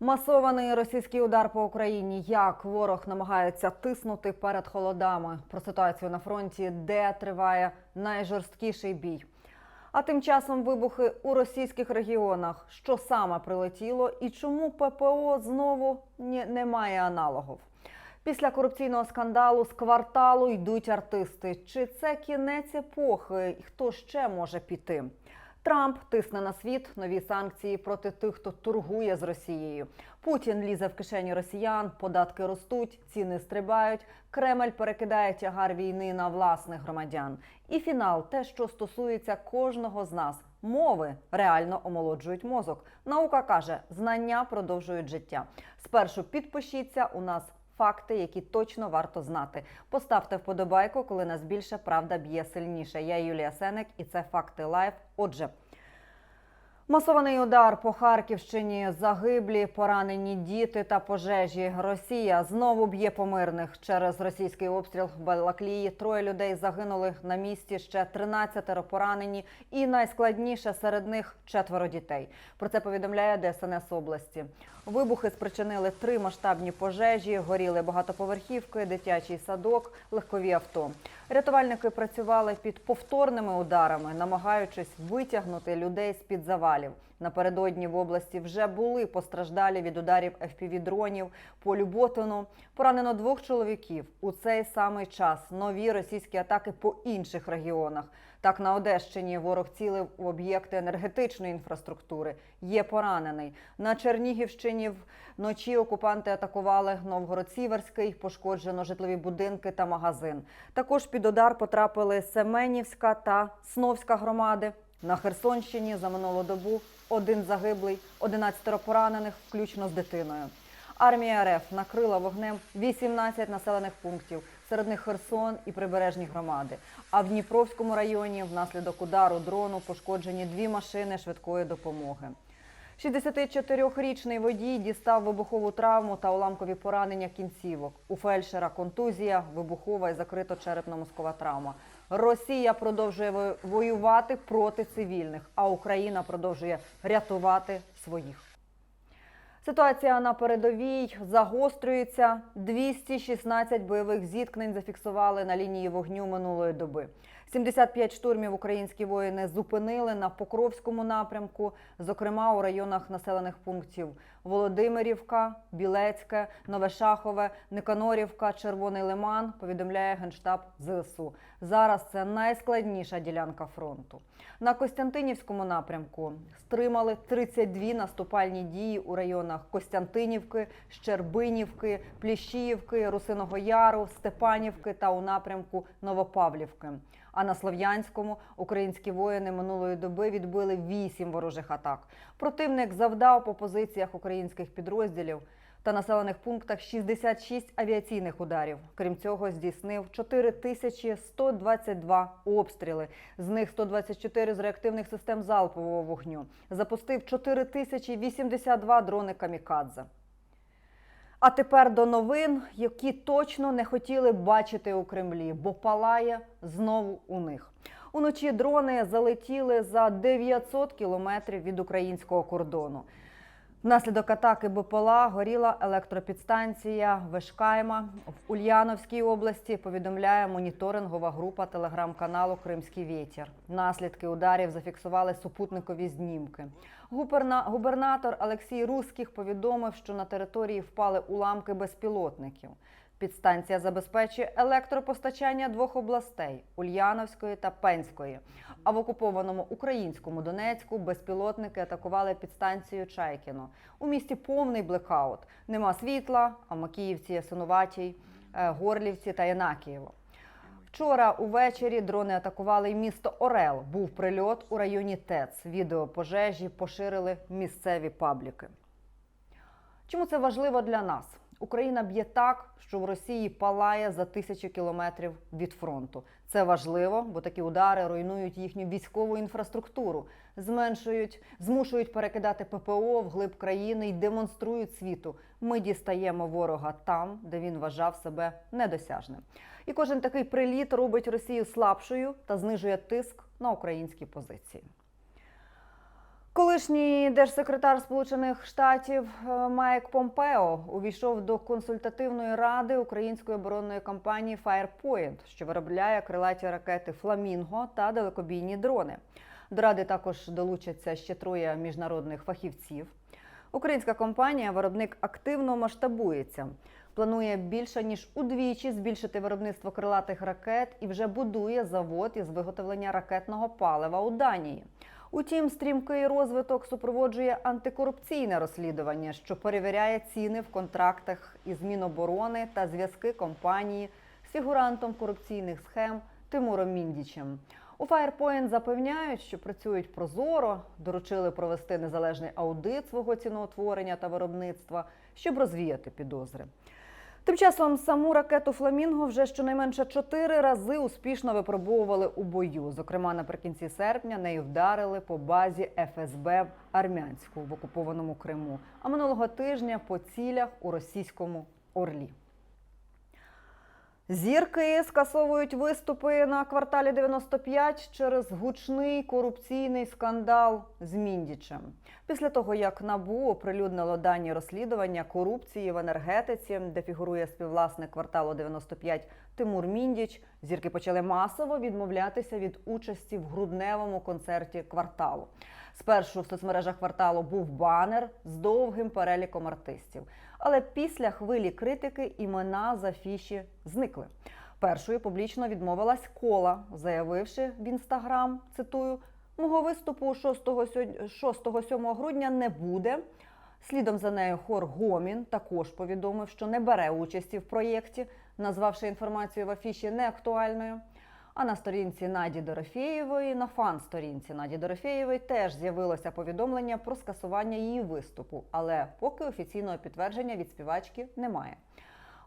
Масований російський удар по Україні. Як ворог намагається тиснути перед холодами про ситуацію на фронті, де триває найжорсткіший бій. А тим часом вибухи у російських регіонах. Що саме прилетіло і чому ППО знову ні, немає аналогів? Після корупційного скандалу з кварталу йдуть артисти. Чи це кінець епохи? Хто ще може піти? Трамп тисне на світ нові санкції проти тих, хто торгує з Росією. Путін лізе в кишені росіян, податки ростуть, ціни стрибають. Кремль перекидає тягар війни на власних громадян. І фінал те, що стосується кожного з нас. Мови реально омолоджують мозок. Наука каже, знання продовжують життя. Спершу підпишіться. У нас факти, які точно варто знати. Поставте вподобайку, коли нас більше правда б'є сильніше. Я Юлія Сенек, і це факти лайф. Отже. Масований удар по Харківщині, загиблі, поранені діти та пожежі. Росія знову б'є по мирних через російський обстріл Балаклії. Троє людей загинули на місці, ще 13 поранені, і найскладніше серед них четверо дітей. Про це повідомляє ДСНС області. Вибухи спричинили три масштабні пожежі, горіли багатоповерхівки, дитячий садок, легкові авто. Рятувальники працювали під повторними ударами, намагаючись витягнути людей з під завалів. Напередодні в області вже були постраждалі від ударів FPV-дронів по Люботину. Поранено двох чоловіків. У цей самий час нові російські атаки по інших регіонах. Так, на Одещині ворог цілив у об'єкти енергетичної інфраструктури. Є поранений. На Чернігівщині вночі окупанти атакували Новгород-Сіверський, пошкоджено житлові будинки та магазин. Також під удар потрапили Семенівська та Сновська громади. На Херсонщині за минулу добу один загиблий, 11 поранених, включно з дитиною. Армія РФ накрила вогнем 18 населених пунктів, серед них Херсон і прибережні громади. А в Дніпровському районі внаслідок удару дрону пошкоджені дві машини швидкої допомоги. 64-річний водій дістав вибухову травму та уламкові поранення кінцівок. У фельдшера контузія, вибухова і закрито-черепно-мозкова травма. Росія продовжує воювати проти цивільних, а Україна продовжує рятувати своїх. Ситуація на передовій загострюється. 216 бойових зіткнень зафіксували на лінії вогню минулої доби. 75 штурмів українські воїни зупинили на Покровському напрямку, зокрема у районах населених пунктів Володимирівка, Білецьке, Новешахове, Никанорівка, Червоний Лиман. Повідомляє генштаб ЗСУ. Зараз це найскладніша ділянка фронту. На Костянтинівському напрямку стримали 32 наступальні дії у районах Костянтинівки, Щербинівки, Пліщіївки, Русиного Яру, Степанівки та у напрямку Новопавлівки. А на Слов'янському українські воїни минулої доби відбили вісім ворожих атак. Противник завдав по позиціях українських підрозділів та населених пунктах 66 авіаційних ударів. Крім цього, здійснив 4122 обстріли. З них 124 з реактивних систем залпового вогню. Запустив 4082 дрони камікадзе. А тепер до новин, які точно не хотіли бачити у Кремлі, бо палає знову у них. Уночі дрони залетіли за 900 кілометрів від українського кордону. Внаслідок атаки БПЛА горіла електропідстанція Вишкайма в Ульяновській області. Повідомляє моніторингова група телеграм-каналу Кримський вітер. Наслідки ударів зафіксували супутникові знімки. Губерна... Губернатор Олексій Руських повідомив, що на території впали уламки безпілотників. Підстанція забезпечує електропостачання двох областей Ульяновської та Пенської. А в окупованому українському Донецьку безпілотники атакували підстанцію Чайкіно. У місті повний блекаут. Нема світла, а Макіївці, Ясинуватій, е, Горлівці та Янакієво. Вчора увечері дрони атакували й місто Орел. Був прильот у районі ТЕЦ. Відео пожежі поширили місцеві пабліки. Чому це важливо для нас? Україна б'є так, що в Росії палає за тисячу кілометрів від фронту. Це важливо, бо такі удари руйнують їхню військову інфраструктуру, зменшують, змушують перекидати ППО в глиб країни і демонструють світу. Ми дістаємо ворога там, де він вважав себе недосяжним. І кожен такий приліт робить Росію слабшою та знижує тиск на українські позиції. Колишній держсекретар Сполучених Штатів е, Майк Помпео увійшов до консультативної ради української оборонної компанії Firepoint, що виробляє крилаті ракети Фламінго та далекобійні дрони. До ради також долучаться ще троє міжнародних фахівців. Українська компанія виробник активно масштабується. Планує більше ніж удвічі збільшити виробництво крилатих ракет і вже будує завод із виготовлення ракетного палива у Данії. Утім, стрімкий розвиток супроводжує антикорупційне розслідування, що перевіряє ціни в контрактах із Міноборони та зв'язки компанії з фігурантом корупційних схем Тимуром Міндічем. У Firepoint запевняють, що працюють прозоро, доручили провести незалежний аудит свого ціноутворення та виробництва, щоб розвіяти підозри. Тим часом саму ракету Фламінго вже щонайменше чотири рази успішно випробовували у бою. Зокрема, наприкінці серпня нею вдарили по базі ФСБ в Армянську в окупованому Криму, а минулого тижня по цілях у російському Орлі. Зірки скасовують виступи на кварталі 95 через гучний корупційний скандал з Міндічем. Після того, як НАБУ оприлюднило дані розслідування корупції в енергетиці, де фігурує співвласник кварталу 95 Тимур Міндіч, зірки почали масово відмовлятися від участі в грудневому концерті кварталу. Спершу в соцмережах кварталу був банер з довгим переліком артистів. Але після хвилі критики імена з афіші зникли. Першою публічно відмовилась кола, заявивши в інстаграм, цитую, мого виступу 6-7 грудня не буде. Слідом за нею хор Гомін також повідомив, що не бере участі в проєкті, назвавши інформацію в афіші неактуальною. А на сторінці Наді Дорофєєвої, на фан-сторінці Наді Дорофєєвої теж з'явилося повідомлення про скасування її виступу, але поки офіційного підтвердження від співачки немає.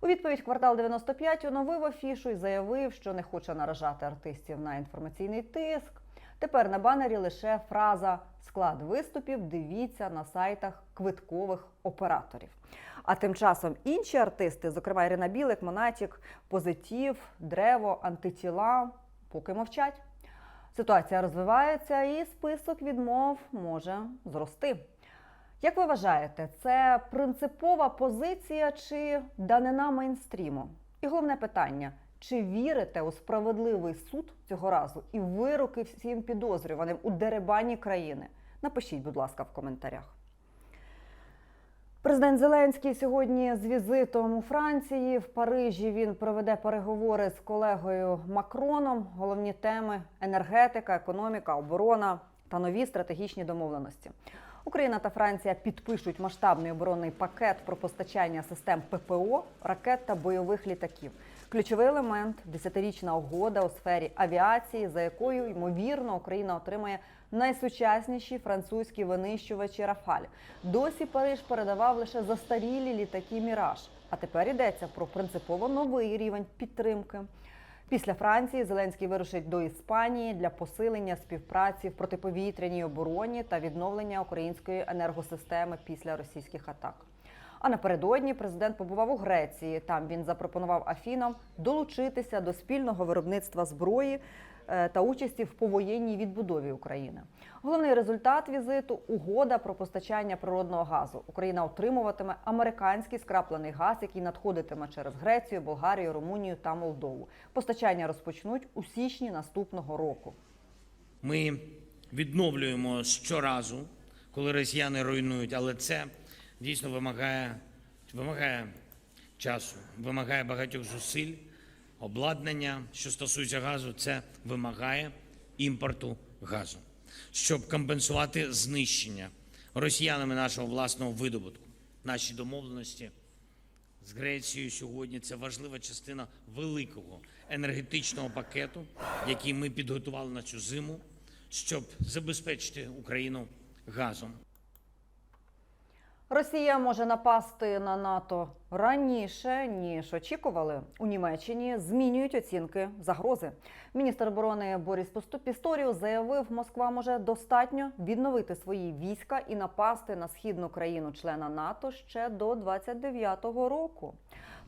У відповідь квартал 95 оновив афішу і заявив, що не хоче наражати артистів на інформаційний тиск. Тепер на банері лише фраза склад виступів. Дивіться на сайтах квиткових операторів. А тим часом інші артисти, зокрема Ірина Білик, Монатік, Позитив, Древо, Антитіла, поки мовчать. Ситуація розвивається, і список відмов може зрости. Як ви вважаєте, це принципова позиція чи данина мейнстріму? І головне питання: чи вірите у справедливий суд цього разу і вироки всім підозрюваним у деребані країни? Напишіть, будь ласка, в коментарях. Президент Зеленський сьогодні з візитом у Франції в Парижі він проведе переговори з колегою Макроном. Головні теми енергетика, економіка, оборона та нові стратегічні домовленості. Україна та Франція підпишуть масштабний оборонний пакет про постачання систем ППО, ракет та бойових літаків. Ключовий елемент десятирічна угода у сфері авіації, за якою ймовірно Україна отримає найсучасніші французькі винищувачі Рафаль. Досі Париж передавав лише застарілі літаки Міраж. А тепер йдеться про принципово новий рівень підтримки. Після Франції Зеленський вирушить до Іспанії для посилення співпраці в протиповітряній обороні та відновлення української енергосистеми після російських атак. А напередодні президент побував у Греції. Там він запропонував Афінам долучитися до спільного виробництва зброї та участі в повоєнній відбудові України. Головний результат візиту угода про постачання природного газу. Україна отримуватиме американський скраплений газ, який надходитиме через Грецію, Болгарію, Румунію та Молдову. Постачання розпочнуть у січні наступного року. Ми відновлюємо щоразу, коли росіяни руйнують, але це дійсно вимагає, вимагає часу, вимагає багатьох зусиль, обладнання. Що стосується газу, це вимагає імпорту газу, щоб компенсувати знищення росіянами нашого власного видобутку. Наші домовленості з Грецією сьогодні це важлива частина великого енергетичного пакету, який ми підготували на цю зиму, щоб забезпечити Україну газом. Росія може напасти на НАТО раніше ніж очікували. У Німеччині змінюють оцінки загрози. Міністр оборони Борис Пісторіус заявив, Москва може достатньо відновити свої війська і напасти на східну країну члена НАТО ще до 29-го року.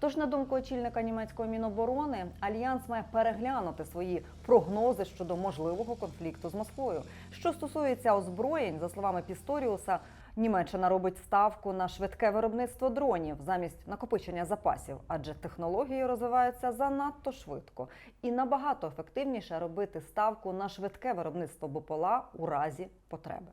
Тож, на думку очільника німецького міноборони, альянс має переглянути свої прогнози щодо можливого конфлікту з Москвою. Що стосується озброєнь, за словами Пісторіуса, Німеччина робить ставку на швидке виробництво дронів замість накопичення запасів, адже технології розвиваються занадто швидко і набагато ефективніше робити ставку на швидке виробництво БПЛА у разі потреби.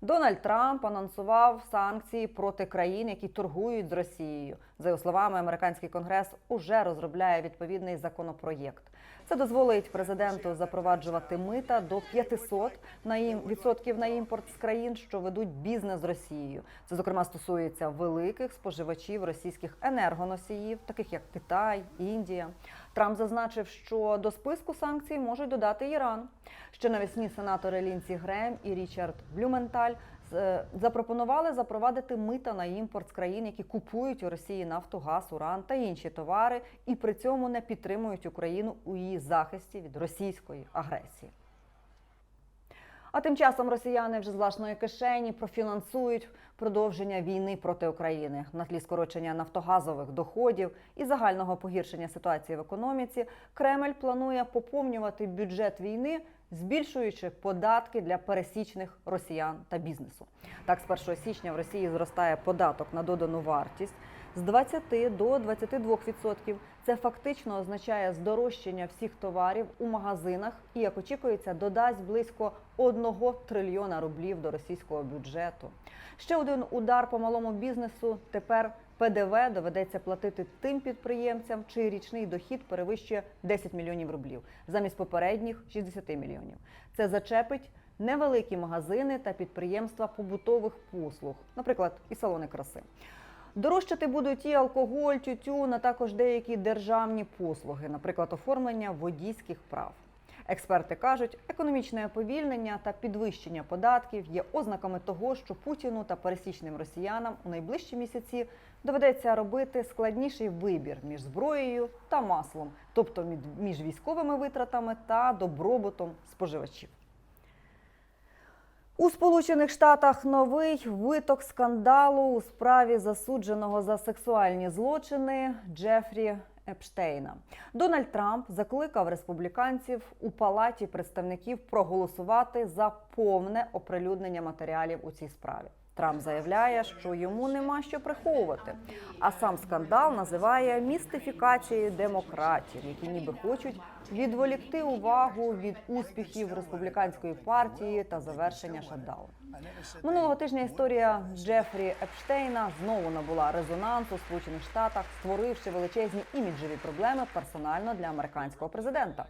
Дональд Трамп анонсував санкції проти країн, які торгують з Росією. За його словами, американський конгрес уже розробляє відповідний законопроєкт. Це дозволить президенту запроваджувати мита до 500 на ім- відсотків на імпорт з країн, що ведуть бізнес з Росією. Це зокрема стосується великих споживачів російських енергоносіїв, таких як Китай, Індія. Трамп зазначив, що до списку санкцій можуть додати Іран. Ще навесні сенатори Лінсі Грем і Річард Блюменталь запропонували запровадити мита на імпорт з країн, які купують у Росії нафту, газ, уран та інші товари, і при цьому не підтримують Україну у її захисті від російської агресії. А тим часом росіяни вже з власної кишені профінансують продовження війни проти України на тлі скорочення нафтогазових доходів і загального погіршення ситуації в економіці. Кремль планує поповнювати бюджет війни, збільшуючи податки для пересічних росіян та бізнесу. Так, з 1 січня в Росії зростає податок на додану вартість з 20 до 22%. Це фактично означає здорожчання всіх товарів у магазинах і, як очікується, додасть близько 1 трильйона рублів до російського бюджету. Ще один удар по малому бізнесу. Тепер ПДВ доведеться платити тим підприємцям, чий річний дохід перевищує 10 мільйонів рублів замість попередніх 60 мільйонів. Це зачепить невеликі магазини та підприємства побутових послуг, наприклад, і салони краси. Дорожчати будуть і алкоголь, тютюн, а також деякі державні послуги, наприклад, оформлення водійських прав. Експерти кажуть, економічне повільнення та підвищення податків є ознаками того, що Путіну та пересічним росіянам у найближчі місяці доведеться робити складніший вибір між зброєю та маслом, тобто між військовими витратами та добробутом споживачів. У Сполучених Штатах новий виток скандалу у справі засудженого за сексуальні злочини Джефрі Епштейна. Дональд Трамп закликав республіканців у палаті представників проголосувати за повне оприлюднення матеріалів у цій справі. Трамп заявляє, що йому нема що приховувати. А сам скандал називає містифікацією демократів, які ніби хочуть відволікти увагу від успіхів республіканської партії та завершення шатдауну. Минулого тижня історія Джефрі Епштейна знову набула резонансу у Сполучених Штатах, створивши величезні іміджеві проблеми персонально для американського президента.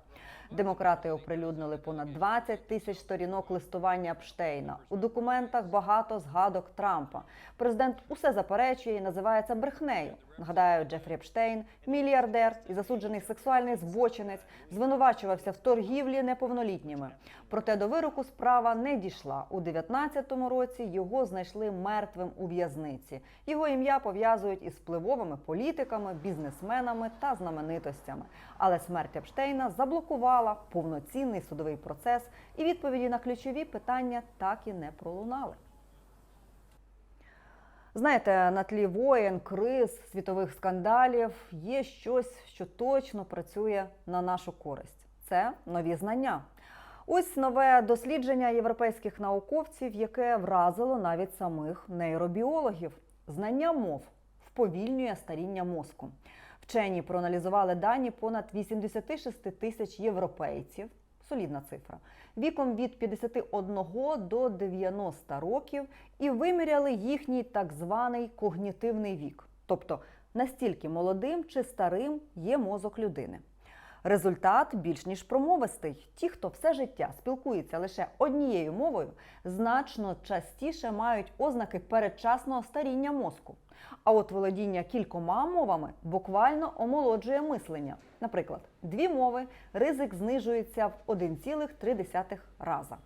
Демократи оприлюднили понад 20 тисяч сторінок листування Епштейна. У документах багато згадок Трампа. Президент усе заперечує і називає це брехнею. Нагадаю, Джефрі Епштейн, мільярдер і засуджений сексуальний збочинець, звинувачувався в торгівлі неповнолітніми. Проте до вироку справа не дійшла. У 19-му році його знайшли мертвим у в'язниці. Його ім'я пов'язують із впливовими політиками, бізнесменами та знаменитостями. Але смерть Епштейна заблокувала повноцінний судовий процес, і відповіді на ключові питання так і не пролунали. Знаєте, на тлі воєн, криз, світових скандалів є щось, що точно працює на нашу користь. Це нові знання. Ось нове дослідження європейських науковців, яке вразило навіть самих нейробіологів. Знання мов вповільнює старіння мозку. Вчені проаналізували дані понад 86 тисяч європейців. Солідна цифра. Віком від 51 до 90 років. І виміряли їхній так званий когнітивний вік, тобто настільки молодим чи старим є мозок людини. Результат більш ніж промовистий. Ті, хто все життя спілкується лише однією мовою, значно частіше мають ознаки передчасного старіння мозку. А от володіння кількома мовами буквально омолоджує мислення. Наприклад, дві мови ризик знижується в 1,3 раза.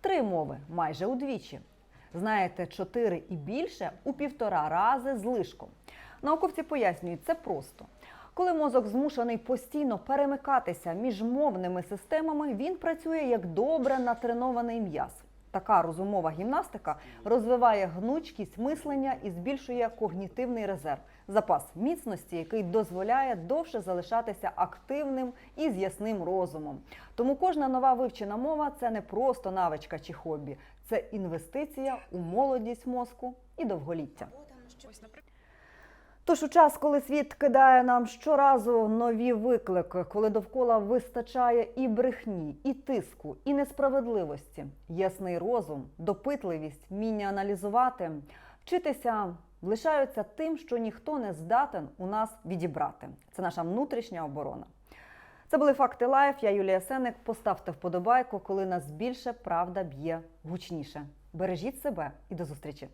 Три мови майже удвічі. Знаєте, чотири і більше у півтора рази з лишком. Науковці пояснюють, це просто. Коли мозок змушений постійно перемикатися між мовними системами, він працює як добре натренований м'яз. Така розумова гімнастика розвиває гнучкість мислення і збільшує когнітивний резерв, запас міцності, який дозволяє довше залишатися активним і з ясним розумом. Тому кожна нова вивчена мова це не просто навичка чи хобі, це інвестиція у молодість мозку і довголіття. Тож у час, коли світ кидає нам щоразу нові виклики, коли довкола вистачає і брехні, і тиску, і несправедливості, ясний розум, допитливість, вміння аналізувати, вчитися лишаються тим, що ніхто не здатен у нас відібрати. Це наша внутрішня оборона. Це були факти лайф. Я Юлія Сеник. Поставте вподобайку, коли нас більше правда б'є гучніше. Бережіть себе і до зустрічі.